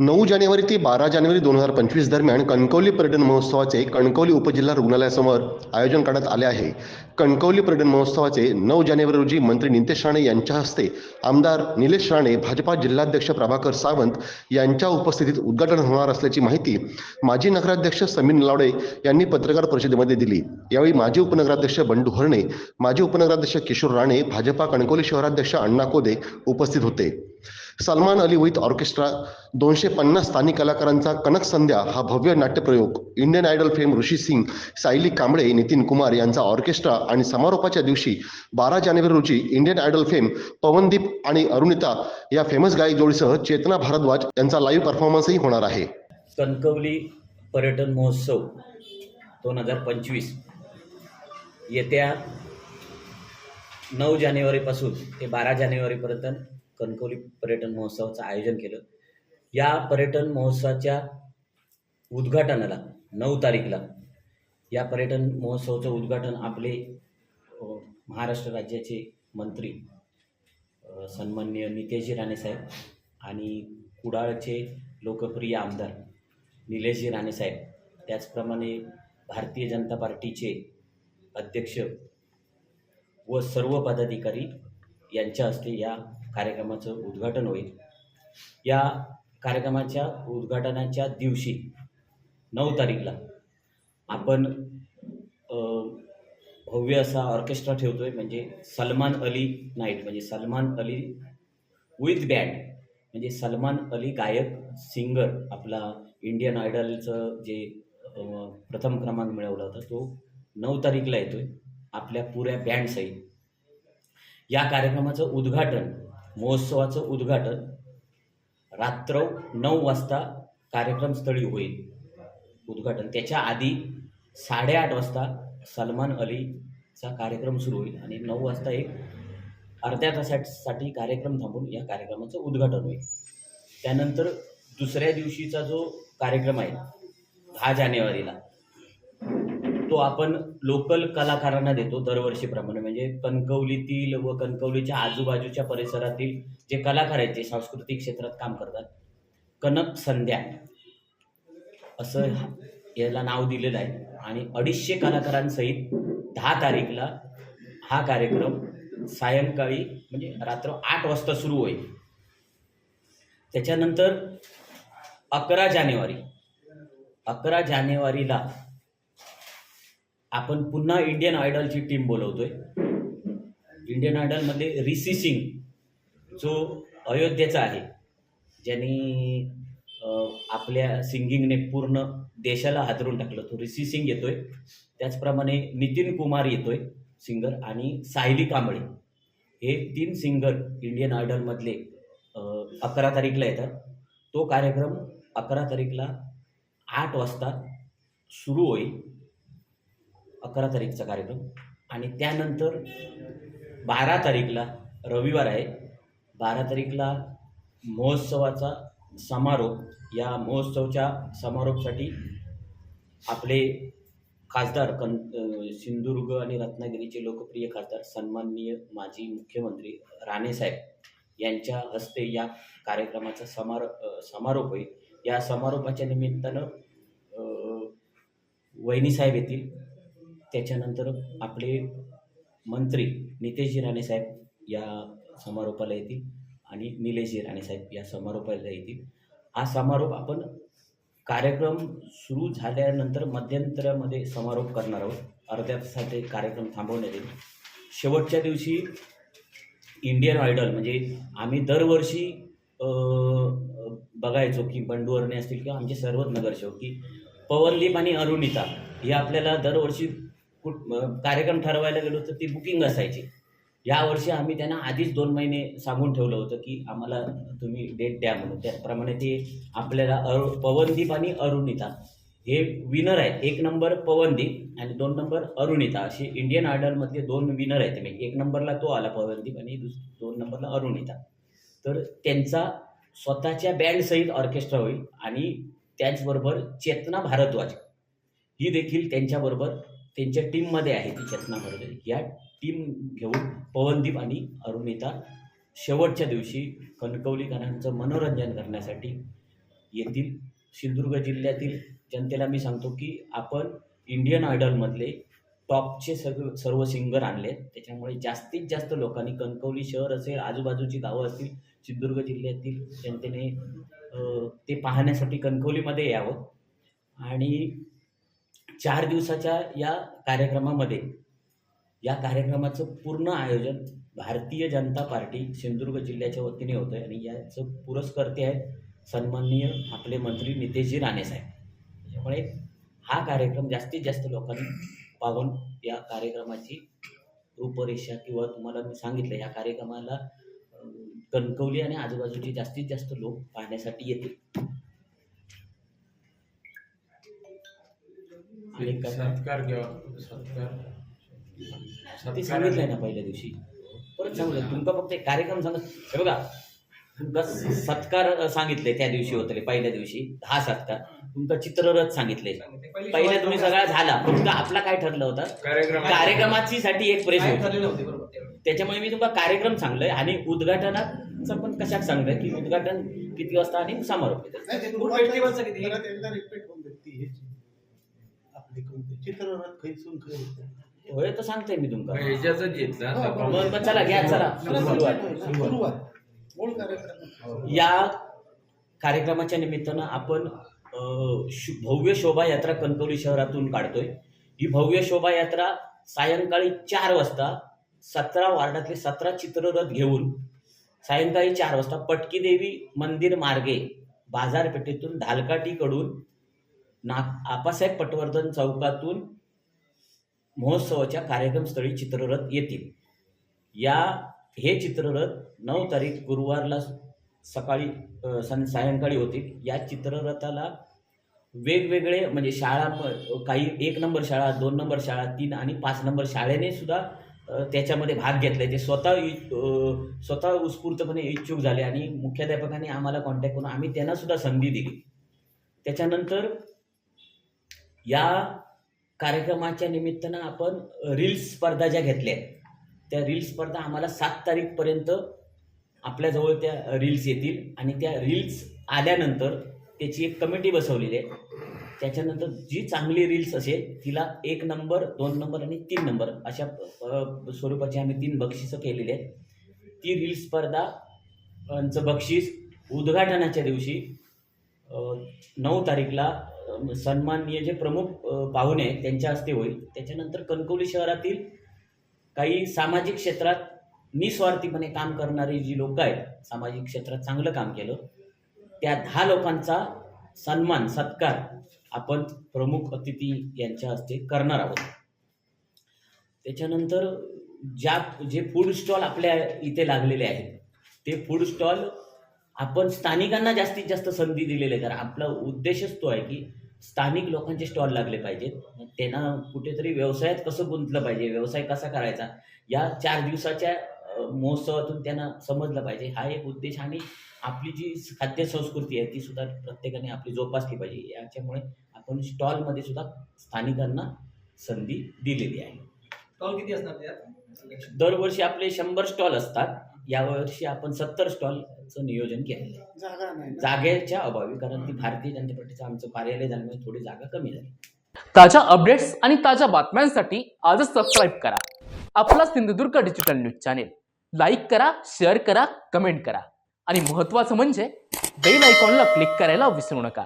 नऊ जानेवारी ते बारा जानेवारी दोन हजार पंचवीस दरम्यान कणकवली पर्यटन महोत्सवाचे कणकवली उपजिल्हा रुग्णालयासमोर आयोजन करण्यात आले आहे. कणकवली पर्यटन महोत्सवाचे नऊ जानेवारी रोजी मंत्री नितेश राणे यांच्या हस्ते आमदार निलेश राणे भाजपा जिल्हाध्यक्ष प्रभाकर सावंत यांच्या उपस्थितीत उद्घाटन होणार असल्याची माहिती माजी नगराध्यक्ष समीर लावडे यांनी पत्रकार परिषदेमध्ये दिली. यावेळी माजी उपनगराध्यक्ष बंडू हरणे माजी उपनगराध्यक्ष किशोर राणे भाजपा कणकवली शहराध्यक्ष अण्णा कोदे उपस्थित होते. सलमान अली विथ ऑर्केस्ट्रा दोनशे पन्नास स्थानिक कलाकारांचा कनक संध्या हा भव्य नाट्यप्रयोग. Indian Idol fame Rishi Singh Sayali Kamble Nitin Kumar यांचा ऑर्केस्ट्रा आणि समारोपाच्या दिवशी बारा जानेवारी रोजी इंडियन आयडल फेम पवनदीप आणि अरुणिता या फेमस गायक जोडीसह चेतना भारद्वाज यांचा लाईव्ह परफॉर्मन्सही होणार आहे. कणकवली पर्यटन महोत्सव दोन हजार पंचवीस. येत्या नऊ जानेवारीपासून ते बारा जानेवारीपर्यंत कणकवली पर्यटन महोत्सवाचं आयोजन केलं. या पर्यटन महोत्सवाच्या उद्घाटनाला नऊ तारीखला या पर्यटन महोत्सवाचं उद्घाटन आपले महाराष्ट्र राज्याचे मंत्री सन्मान्य नितेशजी राणेसाहेब आणि कुडाळचे लोकप्रिय आमदार निलेशजी राणेसाहेब त्याचप्रमाणे भारतीय जनता पार्टीचे अध्यक्ष व सर्व पदाधिकारी यांच्या हस्ते या कार्यक्रमाचं उद्घाटन होईल. या कार्यक्रमाच्या उद्घाटनाच्या दिवशी नऊ तारीखला आपण भव्य असा ऑर्केस्ट्रा ठेवतो आहे म्हणजे सलमान अली नाईट म्हणजे सलमान अली विथ बँड म्हणजे सलमान अली गायक सिंगर आपला इंडियन आयडलचं जे प्रथम क्रमांक मिळवला होता तो नऊ तारीखला येतो आहे आपल्या पुऱ्या बँडसहित या कार्यक्रमाचं उद्घाटन महोत्सवाचं उद्घाटन रात्र नऊ वाजता कार्यक्रमस्थळी होईल. उद्घाटन. त्याच्या आधी साडेआठ वाजता सलमान अलीचा कार्यक्रम सुरू होईल आणि नऊ वाजता एक अर्ध्या तासासाठी कार्यक्रम थांबून या कार्यक्रमाचं उद्घाटन होईल. त्यानंतर दुसऱ्या दिवशीचा जो कार्यक्रम आहे दहा जानेवारीला तो आपण लोकल कलाकारांना देतो दरवर्षीप्रमाणे. म्हणजे कणकवलीतील व कणकवलीच्या आजूबाजूच्या परिसरातील जे कलाकार आहेत जे सांस्कृतिक क्षेत्रात काम करतात कनक संध्या असं याला नाव दिलेलं आहे. आणि अडीचशे कलाकारांसहित दहा तारीखला हा कार्यक्रम सायंकाळी म्हणजे रात्र आठ वाजता सुरू होईल. त्याच्यानंतर अकरा जानेवारी अकरा जानेवारीला आपण पुन्हा इंडियन आयडॉलची टीम बोलवतोय. इंडियन आयडलमध्ये रिसी सिंग जो अयोध्येचा आहे ज्यांनी आपल्या सिंगिंगने पूर्ण देशाला हादरून टाकलं तो रिसी सिंग येतोय. त्याचप्रमाणे नितीन कुमार येतोय सिंगर आणि सायली कांबळे. हे तीन सिंगर इंडियन आयडलमधले अकरा तारीखला येतात. तो कार्यक्रम अकरा तारीखला आठ वाजता सुरू होईल. अकरा तारीखचा कार्यक्रम. आणि त्यानंतर बारा तारीखला रविवार आहे. बारा तारीखला महोत्सवाचा समारोप. या महोत्सवच्या समारोपसाठी आपले खासदार कन सिंधुदुर्ग आणि रत्नागिरीचे लोकप्रिय खासदार सन्माननीय माजी मुख्यमंत्री राणेसाहेब यांच्या हस्ते या कार्यक्रमाचा समारो समारोप होईल. या समारोपाच्या निमित्तानं वहिनीसाहेब येतील. त्याच्यानंतर आपले मंत्री नितेशजी राणेसाहेब या समारोपाला येतील आणि निलेशजी राणेसाहेब या समारोपाला येतील. हा समारोप आपण कार्यक्रम सुरू झाल्यानंतर मध्यंतरामध्ये समारोप करणार आहोत. अर्ध्या तासाचे कार्यक्रम थांबवण्यात येईल. शेवटच्या दिवशी इंडियन आयडल म्हणजे आम्ही दरवर्षी बघायचो की बंडू अरणे असतील किंवा आमचे सर्वच नगरसेवक की पवनदीप आणि अरुणिता हे आपल्याला दरवर्षी कार्यक्रम ठरवायला गेलो तर ती बुकिंग असायची. यावर्षी आम्ही त्यांना आधीच दोन महिने सांगून ठेवलं होतं की आम्हाला तुम्ही डेट द्या म्हणून. त्याप्रमाणे ते आपल्याला अरु पवनदीप आणि अरुणिता हे विनर आहेत. एक नंबर पवनदीप आणि दोन नंबर अरुणिता. असे इंडियन आयडलमधले दोन विनर आहेत. मी एक नंबरला तो आला पवनदीप आणि दुस दोन नंबरला अरुणिता. तर त्यांचा स्वतःच्या बँडसहित ऑर्केस्ट्रा होईल आणि त्याचबरोबर चेतना भारद्वाज. ही देखील त्यांच्याबरोबर त्यांच्या टीममध्ये आहे ती चेतना भारद्वाज या टीम घेऊन पवनदीप आणि अरुणिता शेवटच्या दिवशी कणकवलीकरांचं मनोरंजन करण्यासाठी येथील सिंधुदुर्ग जिल्ह्यातील जनतेला मी सांगतो की आपण इंडियन आयडलमधले टॉपचे सगळ सर्व सिंगर आणले त्याच्यामुळे जास्तीत जास्त लोकांनी कणकवली शहर असेल आजूबाजूची गावं असतील सिंधुदुर्ग जिल्ह्यातील जनतेने ते पाहण्यासाठी कणकवलीमध्ये यावं. आणि चार दिवसाच्या या कार्यक्रमामध्ये या कार्यक्रमाचं पूर्ण आयोजन भारतीय जनता पार्टी सिंधुदुर्ग जिल्ह्याच्या वतीने होतं आहे आणि याचं पुरस्कर्ते आहेत सन्माननीय आपले मंत्री नितेशजी राणेसाहेब त्याच्यामुळे हा कार्यक्रम जास्तीत जास्त लोकांनी पाहून या कार्यक्रमाची रूपरेषा किंवा तुम्हाला मी सांगितलं या कार्यक्रमाला कणकवली आणि आजूबाजूचे जास्तीत जास्त लोक पाहण्यासाठी येतील. आणि सत्कार घ्यावा. सत्कार. ते सांगितलंय ना पहिल्या दिवशी. परत सांगितलं. तुमका फक्त एक कार्यक्रम सांगत हे बघा तुमका सत्कार सांगितले त्या दिवशी होतले पहिल्या दिवशी. हा सत्कार. तुमका चित्ररथ सांगितले पहिल्या तुम्ही सगळा झाला. फक्त आपला काय ठरलं होतं? कार्यक्रम. कार्यक्रमाची साठी एक प्रेस होती. होते. त्याच्यामुळे मी तुम्हाला कार्यक्रम सांगलोय आणि उद्घाटनाचं पण कशात सांगलंय की उद्घाटन किती वाजता आणि समारोप ते चित्ररथ खैसून खै होतं. होय तर सांगतोय मी तुमका. घेतला. हो, चला घ्या चला. सुरुवात. सुरुवात. मूळ कार्यक्रम. या कार्यक्रमाच्या निमित्तानं आपण अ, शु- भव्य शोभायात्रा कणकवली शहरातून काढतोय. ही भव्य शोभायात्रा सायंकाळी चार वाजता सतरा वार्डातले सतरा चित्ररथ घेऊन सायंकाळी चार वाजता पटकी देवी मंदिर मार्गे बाजारपेठेतून धालकाटीकडून ना आपासाहेब पटवर्धन चौकातून महोत्सवाच्या कार्यक्रमस्थळी चित्ररथ येतील. या हे चित्ररथ नऊ तारीख गुरुवारला सकाळी सं सायंकाळी होतील. या चित्ररथाला वेगवेगळे म्हणजे शाळा काही एक नंबर शाळा दोन नंबर शाळा तीन आणि पाच नंबर शाळेने सुद्धा त्याच्यामध्ये भाग घेतला ते स्वतः इ- स्वतः उत्स्फूर्तपणे इच्छुक झाले आणि मुख्याध्यापकांनी आम्हाला कॉन्टॅक्ट करून आम्ही त्यांना सुद्धा संधी दिली. त्याच्यानंतर या कार्यक्रमाच्या निमित्तानं आपण रील्स स्पर्धा ज्या घेतल्या आहेत त्या रील्स स्पर्धा आम्हाला सात तारीखपर्यंत आपल्याजवळ त्या रील्स येतील आणि त्या रील्स आल्यानंतर त्याची एक कमिटी बसवलेली आहे. त्याच्यानंतर जी चांगली रील्स असेल तिला एक नंबर दोन नंबर आणि तीन नंबर अशा स्वरूपाची आम्ही तीन बक्षिसं केलेली आहेत. ती रील्स स्पर्धाचं बक्षीस उद्घाटनाच्या दिवशी नऊ तारीखला सन्माननीय जे प्रमुख पाहुणे आहेत त्यांच्या हस्ते होईल. त्याच्यानंतर कणकवली शहरातील काही सामाजिक क्षेत्रात निस्वार्थीपणे काम करणारी जी लोक आहेत सामाजिक क्षेत्रात चांगलं काम केलं त्या दहा लोकांचा सन्मान सत्कार आपण प्रमुख अतिथी यांच्या हस्ते करणार आहोत. त्याच्यानंतर ज्या जे फूड स्टॉल आपल्या इथे लागलेले आहेत ते फूड स्टॉल आपण स्थानिकांना जास्तीत जास्त संधी दिलेली आहे तर आपला उद्देशच तो आहे की स्थानिक लोकांचे स्टॉल लागले पाहिजेत. त्यांना कुठेतरी व्यवसायात कसं गुंतलं पाहिजे व्यवसाय कसा करायचा या चार दिवसाच्या महोत्सवातून त्यांना समजलं पाहिजे. हा एक उद्देश आणि आपली जी खाद्य संस्कृती आहे ती सुद्धा प्रत्येकाने आपली जोपासली पाहिजे. याच्यामुळे आपण स्टॉलमध्ये सुद्धा स्थानिकांना संधी दिलेली आहे. स्टॉल किती असणार त्यात? दरवर्षी आपले शंभर स्टॉल असतात. यावर्षी आपण सत्तर स्टॉलचं नियोजन केलेलं आहे. जागा नाही ना. जागेच्या अभावी कारण ती भारतीय जनता पार्टीचं आमचं कार्यालय झाल्यामुळे थोडी जागा कमी झाली. ताज्या अपडेट्स आणि ताज्या बातम्यांसाठी आजच सबस्क्राईब करा. आपला Sindhudurg digital news channel like करा शेअर करा कमेंट करा. आणि महत्त्वाचं म्हणजे बेल आयकॉनला क्लिक करायला विसरू नका.